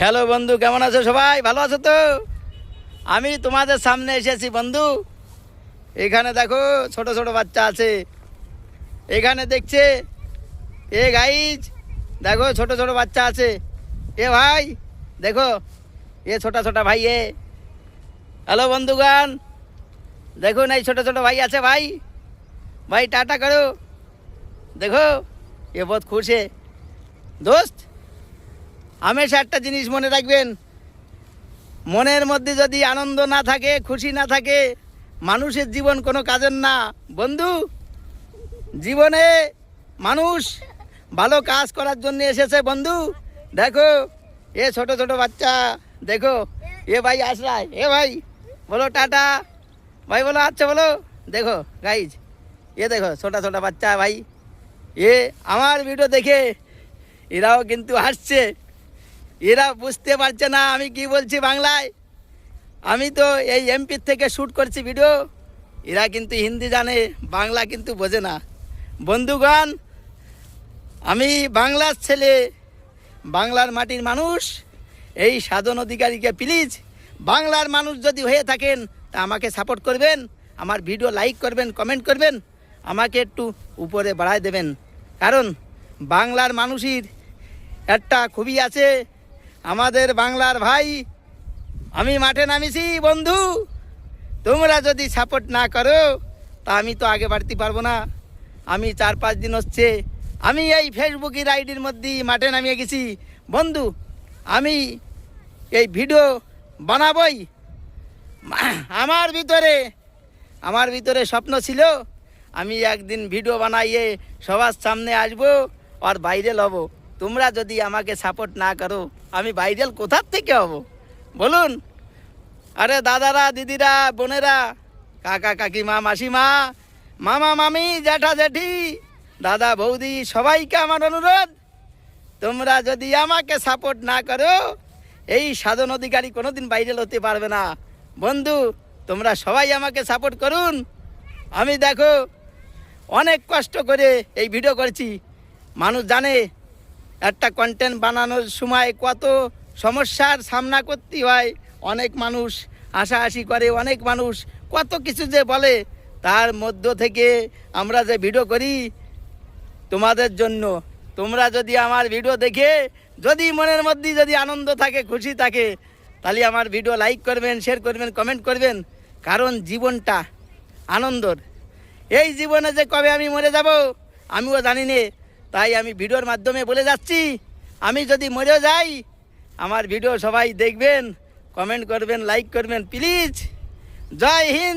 Hello বন্ধু, কেমন আছো সবাই? ভালো আছো তো? আমি তোমাদের সামনে এসেছি বন্ধু। এখানে দেখো, ছোট ছোট বাচ্চা আছে। এখানে দেখছে, এ গাইজ দেখো, ছোট ছোট বাচ্চা আছে। এ ভাই, দেখো, এ ছোটা ছোটা ভাই, এ। হ্যালো বন্ধুগান দেখুন এই ছোট ছোট ভাই আছে ভাই? ভাই, টাটা করো। দেখো, এ বহুত খুশি। দোস্ত হামেশা একটা জিনিস মনে রাখবেন, মনের মধ্যে যদি আনন্দ না থাকে, খুশি না থাকে, মানুষের জীবন কোনো কাজের না। বন্ধু, জীবনে মানুষ ভালো কাজ করার জন্য এসেছে, বন্ধু। দেখো, এ ছোট ছোট বাচ্চা, দেখো, এ ভাই আসরায় এ ভাই, বলো টাটা, ভাই বলো আচ্ছা বলো, দেখো গাইজ এ দেখো, ছোটা ছোটা বাচ্চা ভাই, এ আমার ভিডিও দেখে এরাও কিন্তু হাসছে। এরা বুঝতে পারছে না আমি কি বলছি বাংলায়। আমি তো এই এমপির থেকে শ্যুট করছি ভিডিও এরা কিন্তু হিন্দি জানে, বাংলা কিন্তু বোঝে না। বন্ধুগণ, আমি বাংলার ছেলে, বাংলার মাটির মানুষ। এই সাধন অধিকারীকে প্লিজ বাংলার মানুষ যদি হয়ে থাকেন, তা আমাকে সাপোর্ট করবেন, আমার ভিডিও লাইক করবেন কমেন্ট করবেন, আমাকে একটু উপরে বাড়ায় দেবেন। কারণ, বাংলার মানুষের একটা খুবই আছে আমাদের বাংলার ভাই। আমি মাঠে নামিছি, বন্ধু। তোমরা যদি সাপোর্ট না করো, তা আমি তো আগে বাড়তে পারব না। আমি চার পাঁচ দিন হচ্ছে, আমি এই ফেসবুকের আইডির মধ্যে মাঠে নামিয়ে গেছি। বন্ধু, আমি এই ভিডিও বানাবই। আমার ভিতরে আমার ভিতরে স্বপ্ন ছিল, আমি একদিন ভিডিও বানাইয়ে সবার সামনে আসব আর ভাইরাল হব তোমরা যদি আমাকে সাপোর্ট না করো আমি ভাইরাল কোথার থেকে হব? বলুন। আরে দাদারা, দিদিরা, বোনেরা, কাকা, কাকিমা, মাসিমা, মামা, মামি, জ্যাঠা, জ্যাঠি, দাদা, বৌদি, সবাইকে আমার অনুরোধ, তোমরা যদি আমাকে সাপোর্ট না করো, এই সাধন অধিকারী কোনোদিন ভাইরাল হতে পারবে না। বন্ধু, তোমরা সবাই আমাকে সাপোর্ট করুন। আমি দেখো, অনেক কষ্ট করে এই ভিডিও করছি। মানুষ জানে একটা কন্টেন্ট বানানোর সময় কত সমস্যার সামনা করতে হয়। অনেক মানুষ হাসাহাসি করে, অনেক মানুষ কত কিছু যে বলে, তার মধ্য থেকে আমরা যে ভিডিও করি তোমাদের জন্য। তোমরা যদি আমার ভিডিও দেখে, যদি মনের মধ্যে যদি আনন্দ থাকে, খুশি থাকে, তাহলে আমার ভিডিও লাইক করবেন শেয়ার করবেন কমেন্ট করবেন। কারণ জীবনটা আনন্দর। এই জীবনে যে কবে আমি মরে যাব, আমিও জানি নে। তাই আমি ভিডিওর মাধ্যমে বলে যাচ্ছি, আমি যদি মরে যাই, আমার ভিডিও সবাই দেখবেন কমেন্ট করবেন লাইক করবেন প্লিজ জয় হিন্দ!